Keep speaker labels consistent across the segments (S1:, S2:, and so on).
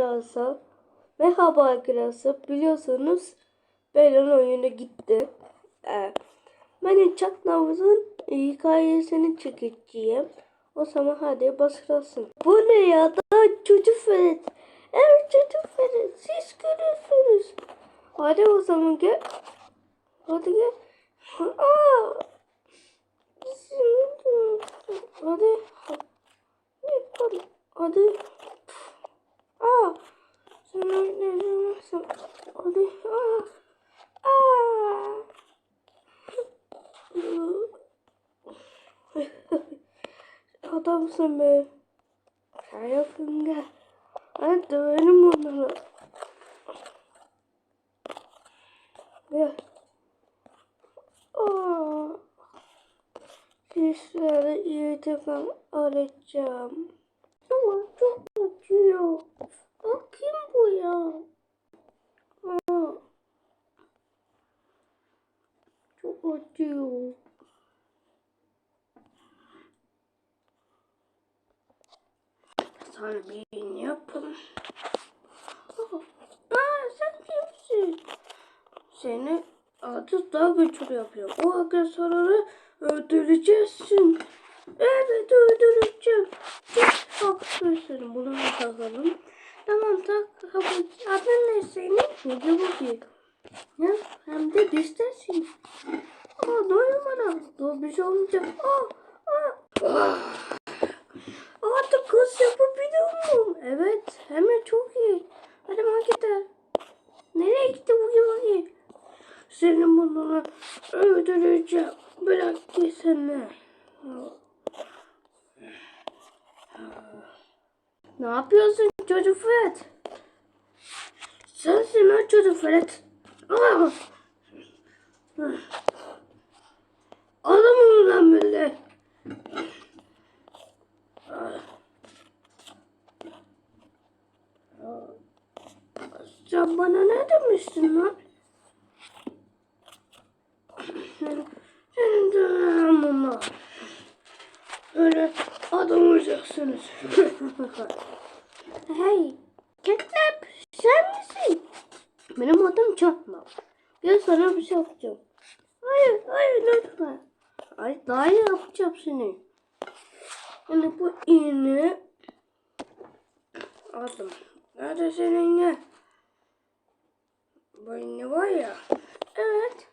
S1: arkadaşlar. Merhaba arkadaşlar. Biliyorsunuz Beylan oyunu gitti. Ee, ben Çatnavuz'un hikayesini çekeceğim. O zaman hadi başlasın. Bu ne ya? Daha çocuk Ferit. Evet çocuk Ferit. Siz görürsünüz. Hadi o zaman gel. Hadi gel. Aa! Hadi. Hadi. Hadi. Aa! Sen oynayamazsın. Hadi. Aa! Aa! Adamsın be. Hayatım gel. Hadi dövelim onları. Gel. Aa! Sizlere iyi devam arayacağım. Ama çok acıyor. Aa, kim bu ya? Aa, çok acıyor. Sana bir iğne yapalım. Aa, sen kimsin? Seni adı daha güçlü yapıyor. O agresörleri öldüreceksin. Evet öldüreceğim. Çok haklısın. Bunu da takalım. Tamam tak. Adın ne senin? Bugi Bugi. Ya hem de bizdensin. Aa doyum bana. Dur bir şey olmayacak. Aa, aa. Artık kız yapabiliyorum. Evet. Hem de çok iyi. Hadi gider. Nereye gitti Bugi Bugi? Senin bunu öldüreceğim. Bırak gitsene. Ne yapıyorsun çocuk Fred? Sensin o çocuk Fred. Aa! Adam onu lan böyle. Sen bana ne demiştin lan? Senin dönem ama. Öyle adam olacaksınız. hey, Ketnap sen misin? Benim adım Çatma. Gel sana bir şey yapacağım. Hayır, hayır lütfen. Ay daha iyi yapacağım seni. Yani bu iğne aldım. Nerede senin iğne? İğne var ya. Evet.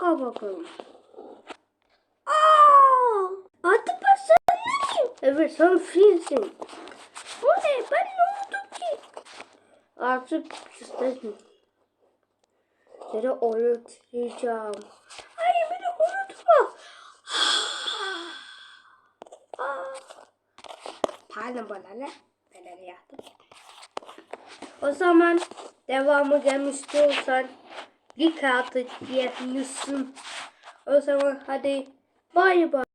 S1: Al bakalım. Aa! Sen neyim? Evet sen filsin. Bu ne? Ben ne oldum ki? Artık istedim. Seni unutacağım. Hayır beni unutma. Aa! Pardon bana ne? Ben öyle yaptım. O zaman devamı gelmiş istiyorsan bir kağıt diyebilirsin. O zaman hadi bay bay.